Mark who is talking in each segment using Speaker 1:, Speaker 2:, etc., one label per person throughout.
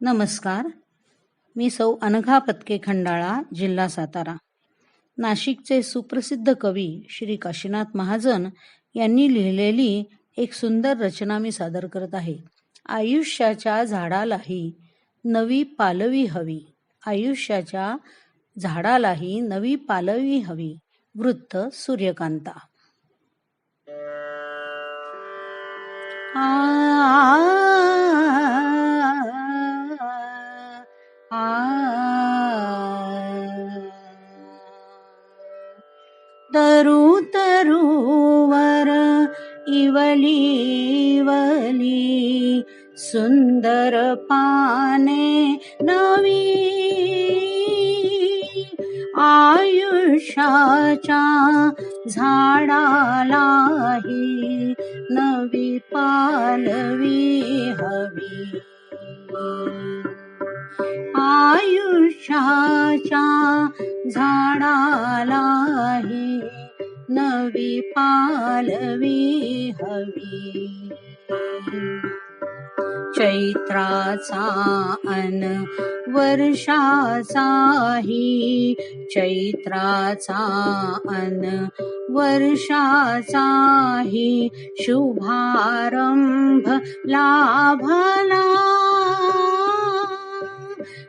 Speaker 1: नमस्कार. मी सौ अनघा पत्के खंडाळा जिल्हा सातारा. नाशिकचे सुप्रसिद्ध कवी श्री काशीनाथ महाजन यांनी लिहिलेली एक सुंदर रचना मी सादर करत आहे. आयुष्याच्या झाडालाही नवी पालवी हवी. आयुष्याच्या झाडालाही नवी पालवी हवी. वृत्त सूर्यकांता. आ तरु तरुवर इवली इवली सुंदर पाने नवी झाडालाही नवी पालवी हवी आयुष्याच्या झाडालाही नवी पालवी हवी. चैत्राचा अन वर्षाचाही चैत्राचा अन वर्षाचाही शुभारंभ लाभला.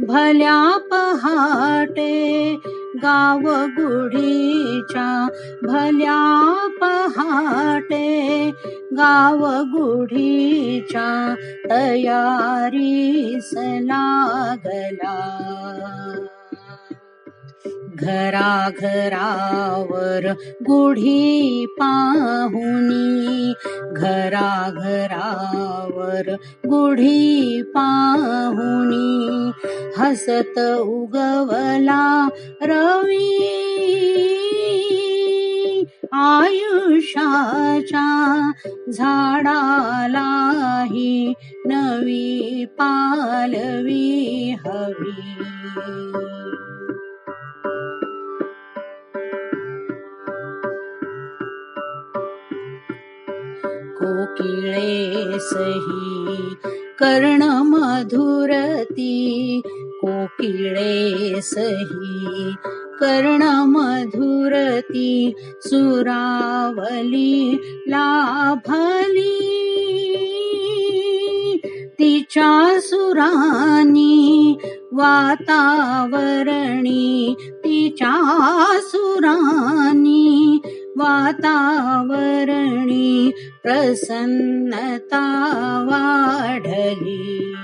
Speaker 1: भल्या पहाटे गाव गुढीच्या भल्या पहाटे गाव गुढीच्या तयारीस लागला. घराघरावर गुढी पाहुनी घराघरावर गुढी पाहुनी. हसत उगवला रवी. आयुष्याच्या झाडालाही नवी पालवी हवी. कोकिळेसही कर्ण मधुरती कोकिळेसही कर्ण मधुरती सुरावली लाभली। तिच्या सुरानी वातावरणी तिच्या सुरानी वातावरणी प्रसन्नता वाढली।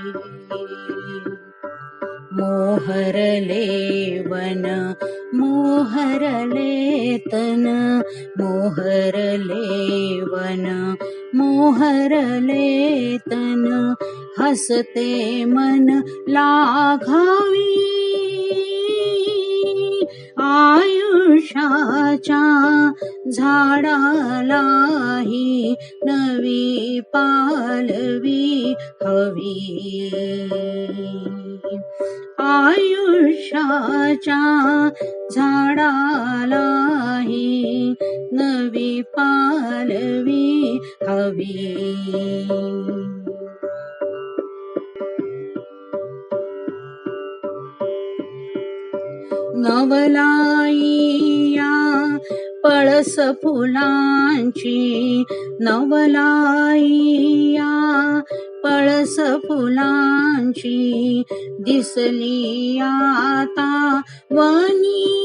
Speaker 1: मोहरले वन मोहरले तन मोहरले वन मोहरले तन हसते मन आयुष्याच्या झाडालाही नवी पालवी हवी आयुष्याच्या झाडालाही नवी पालवी हवी। नवलाईया पळस फुलांची नवलाईया. पळस फुलांची दिसली आता वाणी.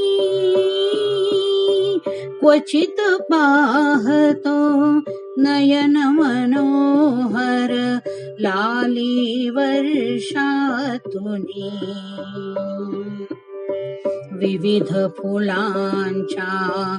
Speaker 1: क्वचित पाहतो नयन मनोहर लाली वर्षातुनी. विविध फुलांच्या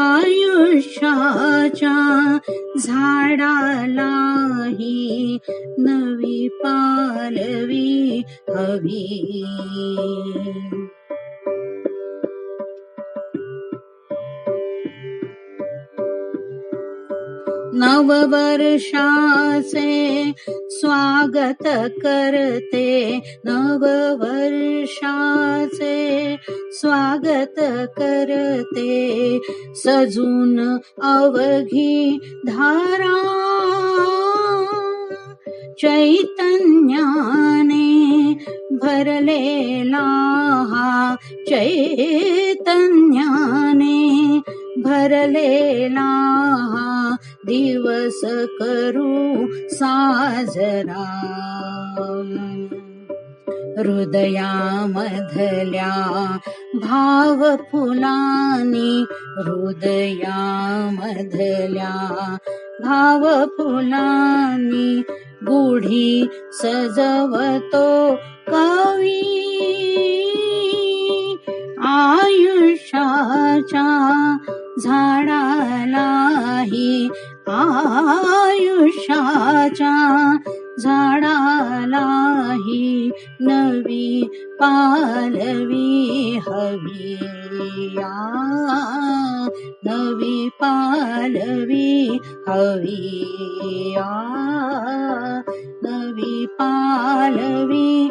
Speaker 1: आयुष्याच्या झाडालाही नवी पालवी हवी नववर्षाचे स्वागत करते. नववर्षाचे स्वागत करते. सजून अवघी धारा चैतन्याने भरलेला हा चैतन्याने भरलेला हा दिवस करू साजरा. हृदयामधल्या भाव फुलानी हृदयामधल्या भाव फुलानी गुढी सजवतो कवी. आयुष्याच्या झाडालाही आयुष्याच्या झाडालाही नवी पालवी हवी. आ, नवी पालवी हवी. आ, नवी पालवी